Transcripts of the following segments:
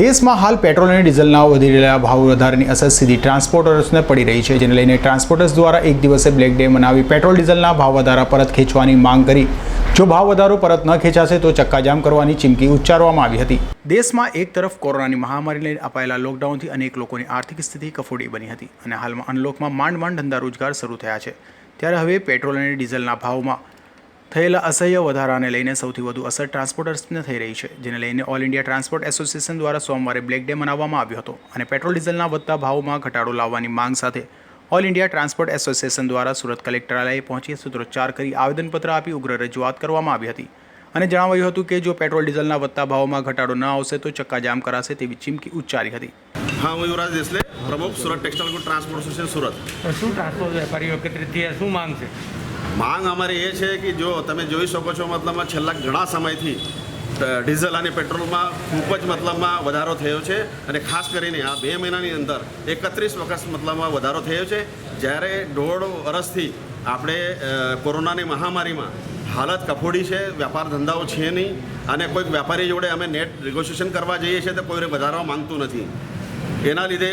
દેશમાં હાલ પેટ્રોલ અને ડીઝલના વધી રહેલા ભાવ વધારાની અસર સીધી ટ્રાન્સપોર્ટર્સને પડી રહી છે, જેને લઈને ટ્રાન્સપોર્ટર્સ દ્વારા એક દિવસે બ્લેક ડે મનાવી પેટ્રોલ ડીઝલના ભાવ વધારા પરત ખેંચવાની માંગ કરી. જો ભાવ વધારો પરત ન ખેંચાશે, તો ચક્કાજામ કરવાની ચીમકી ઉચ્ચારવામાં આવી હતી. દેશમાં એક તરફ કોરોનાની મહામારી લઈને અપાયેલા લોકડાઉનથી અનેક લોકોની આર્થિક સ્થિતિ કફોડી બની હતી અને હાલમાં અનલોકમાં માંડ માંડ ધંધા રોજગાર શરૂ થયા છે. ત્યારે હવે પેટ્રોલ અને ડીઝલના ભાવમાં થયેલા અસહ્ય વધારાને લઈને સૌથી વધુ અસર ટ્રાન્સપોર્ટર્સને થઈ રહી છે જેને લઈને ઓલ ઇન્ડિયા ટ્રાન્સપોર્ટ એસોસિએશન દ્વારા સોમવારે બ્લેક ડે મનાવવામાં આવ્યો હતો અને પેટ્રોલ ડીઝલના વધતા ભાવમાં ઘટાડો લાવવાની માંગ સાથે ઓલ ઇન્ડિયા ટ્રાન્સપોર્ટ એસોસિએશન દ્વારા સુરત કલેક્ટરાલયે પહોંચી સૂત્રોચ્ચાર કરી આવેદનપત્ર આપી ઉગ્ર રજૂઆત કરવામાં આવી હતી અને જણાવાયું હતું કે જો પેટ્રોલ ડીઝલના વધતા ભાવમાં ઘટાડો ન આવશે તો ચક્કાજામ કરાશે તેવી ચીમકી ઉચ્ચારી હતી. હા હું યુવરાજ દેસલે પ્રમુખ Surat textile transport association Surat. શું ટ્રાન્સપોર્ટ વેપારીઓ કે શું માંગ છે? માંગ અમારી એ છે કે જો તમે જોઈ શકો છો મતલબમાં છેલ્લા ઘણા સમયથી ડીઝલ અને પેટ્રોલમાં ખૂબ જ મતલબમાં વધારો થયો છે અને ખાસ કરીને આ બે મહિનાની અંદર એકત્રીસ વખત મતલબમાં વધારો થયો છે. જ્યારે દોઢ વર્ષથી આપણે કોરોનાની મહામારીમાં હાલત કફોડી છે વેપાર ધંધાઓ છે નહીં અને કોઈક વેપારી જોડે અમે નેટ રિગોશિએશન કરવા જઈએ છીએ તો કોઈ વધારવા માંગતું નથી. એના લીધે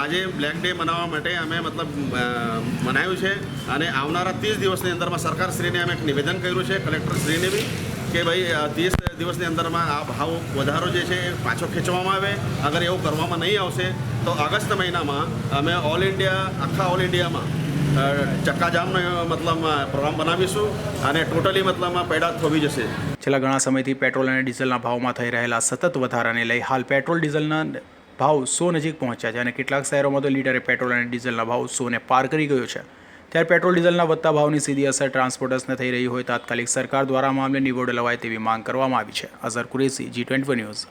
આજે બ્લેક ડે મનાવવા માટે અમે મતલબ મનાવ્યું છે અને આવનારા ત્રીસ દિવસની અંદરમાં સરકારશ્રીને અમે એક નિવેદન કર્યું છે, કલેક્ટરશ્રીને બી, કે ભાઈ ત્રીસ દિવસની અંદરમાં આ ભાવ વધારો જે છે એ પાછો ખેંચવામાં આવે. અગર એવું કરવામાં નહીં આવશે, તો ઓગસ્ટ મહિનામાં અમે ઓલ ઇન્ડિયા આખા ઓલ ઇન્ડિયામાં ચક્કાજામનો મતલબ પ્રોગ્રામ બનાવીશું અને ટોટલી મતલબમાં પેડા થોભી જશે. છેલ્લા ઘણા સમયથી પેટ્રોલ અને ડીઝલના ભાવમાં થઈ રહેલા સતત વધારાને લઈ હાલ પેટ્રોલ ડીઝલના ભાવ સો નજીક પહોંચ્યા છે અને કેટલાક શહેરોમાં તો લીટરે પેટ્રોલ અને ડીઝલના ભાવ સોને પાર કરી ગયો છે. ત્યારે પેટ્રોલ ડીઝલના વધતા ભાવની સીધી અસર ટ્રાન્સપોર્ટર્સને થઈ રહી હોય તાત્કાલિક સરકાર દ્વારા મામલે નિવડ લવાય તેવી માંગ કરવામાં આવી છે. Azhar Qureshi G twenty news